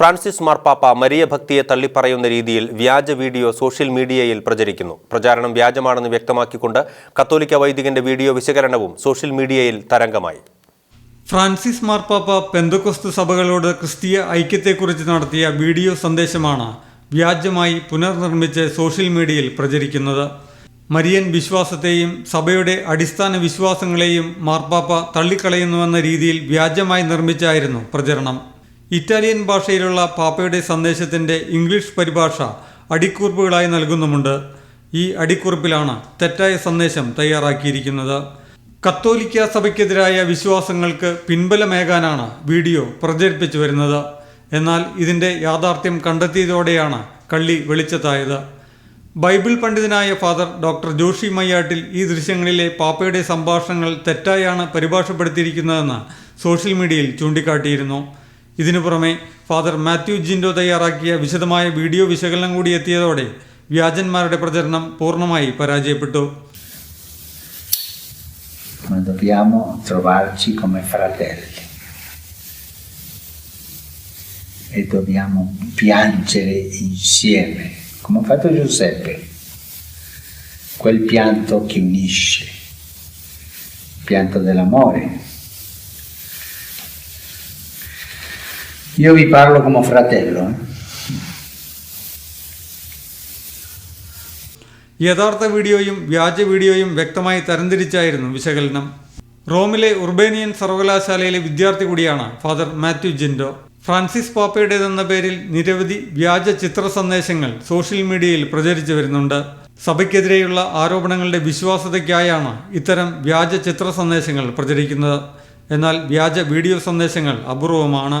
Francis മാർപ്പാപ്പ Maria ഭക്തിയെ തള്ളിപ്പറയുന്ന രീതിയിൽ വ്യാജ വീഡിയോ സോഷ്യൽ മീഡിയയിൽ പ്രചരിക്കുന്നു. പ്രചാരണം വ്യാജമാണെന്ന് വ്യക്തമാക്കിക്കൊണ്ട് കത്തോലിക്ക വൈദികന്റെ വീഡിയോ വിശകലനവും സോഷ്യൽ മീഡിയയിൽ തരംഗമായി. ഫ്രാൻസിസ് മാർപ്പാപ്പ പെന്തക്കൊസ്തു സഭകളോട് ക്രിസ്തീയ ഐക്യത്തെക്കുറിച്ച് നടത്തിയ വീഡിയോ സന്ദേശമാണ് വ്യാജമായി പുനർനിർമ്മിച്ച് സോഷ്യൽ മീഡിയയിൽ പ്രചരിക്കുന്നത്. മരിയൻ വിശ്വാസത്തെയും സഭയുടെ അടിസ്ഥാന വിശ്വാസങ്ങളെയും മാർപ്പാപ്പ തള്ളിക്കളയുന്നുവെന്ന രീതിയിൽ വ്യാജമായി നിർമ്മിച്ചായിരുന്നു പ്രചരണം. ഇറ്റാലിയൻ ഭാഷയിലുള്ള പാപ്പയുടെ സന്ദേശത്തിന്റെ ഇംഗ്ലീഷ് പരിഭാഷ അടിക്കുറിപ്പുകളായി നൽകുന്നുമുണ്ട്. ഈ അടിക്കുറിപ്പിലാണ് തെറ്റായ സന്ദേശം തയ്യാറാക്കിയിരിക്കുന്നത്. കത്തോലിക്ക സഭയ്ക്കെതിരായ വിശ്വാസങ്ങൾക്ക് പിൻബലമേകാനാണ് വീഡിയോ പ്രചരിപ്പിച്ചു വരുന്നത്. എന്നാൽ ഇതിന്റെ യാഥാർത്ഥ്യം കണ്ടെത്തിയതോടെയാണ് കള്ളി വെളിച്ചത്തായത്. ബൈബിൾ പണ്ഡിതനായ ഫാദർ ഡോക്ടർ ജോഷി മയ്യാട്ടിൽ ഈ ദൃശ്യങ്ങളിലെ പാപ്പയുടെ സംഭാഷണങ്ങൾ തെറ്റായാണ് പരിഭാഷപ്പെടുത്തിയിരിക്കുന്നതെന്ന് സോഷ്യൽ മീഡിയയിൽ ചൂണ്ടിക്കാട്ടിയിരുന്നു. ഇതിനു പുറമെ ഫാദർ മാത്യു ജിൻഡോ തയ്യാറാക്കിയ വിശദമായ വീഡിയോ വിശകലനം കൂടി എത്തിയതോടെ വ്യാജന്മാരുടെ പ്രചരണം പൂർണ്ണമായി പരാജയപ്പെട്ടു ma dobbiamo trovarci come fratelli e dobbiamo piangere insieme, come ha fatto Giuseppe, quel pianto che unisce, il pianto dell'amore. Io vi parlo come fratello, eh? യഥാർത്ഥ വീഡിയോയും വ്യാജ വീഡിയോയും വ്യക്തമായി തരംതിരിച്ചായിരുന്നു വിശകലനം. റോമിലെ ഉർബേനിയൻ സർവകലാശാലയിലെ വിദ്യാർത്ഥി കൂടിയാണ് ഫാദർ മാത്യു ജിൻഡോ. ഫ്രാൻസിസ് പാപ്പയുടേതെന്ന പേരിൽ നിരവധി വ്യാജ ചിത്ര സന്ദേശങ്ങൾ സോഷ്യൽ മീഡിയയിൽ പ്രചരിച്ചു വരുന്നുണ്ട്. സഭയ്ക്കെതിരെയുള്ള ആരോപണങ്ങളുടെ വിശ്വാസതയ്ക്കായാണ് ഇത്തരം വ്യാജ ചിത്ര സന്ദേശങ്ങൾ പ്രചരിക്കുന്നത്. എന്നാൽ വ്യാജ വീഡിയോ സന്ദേശങ്ങൾ അപൂർവമാണ്.